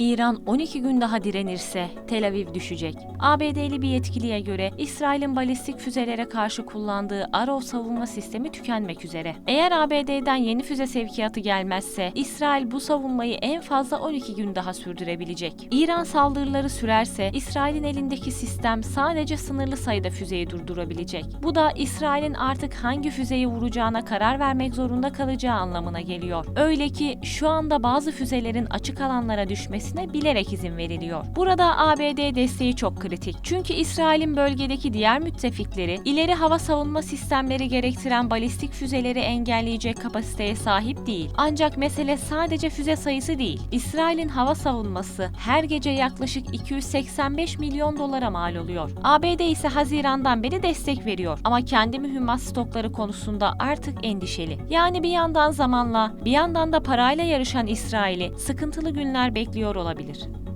İran 12 gün daha direnirse Tel Aviv düşecek. ABD'li bir yetkiliye göre İsrail'in balistik füzelere karşı kullandığı Arrow savunma sistemi tükenmek üzere. Eğer ABD'den yeni füze sevkiyatı gelmezse İsrail bu savunmayı en fazla 12 gün daha sürdürebilecek. İran saldırıları sürerse İsrail'in elindeki sistem sadece sınırlı sayıda füzeyi durdurabilecek. Bu da İsrail'in artık hangi füzeyi vuracağına karar vermek zorunda kalacağı anlamına geliyor. Öyle ki şu anda bazı füzelerin açık alanlara düşmesine bilerek izin veriliyor. Burada ABD desteği çok kritik. Çünkü İsrail'in bölgedeki diğer müttefikleri ileri hava savunma sistemleri gerektiren balistik füzeleri engelleyecek kapasiteye sahip değil. Ancak mesele sadece füze sayısı değil. İsrail'in hava savunması her gece yaklaşık 285 milyon dolara mal oluyor. ABD ise Haziran'dan beri destek veriyor ama kendi mühimmat stokları konusunda artık endişeli. Yani bir yandan zamanla, bir yandan da parayla yarışan İsrail'i sıkıntılı günler bekliyor olabilir.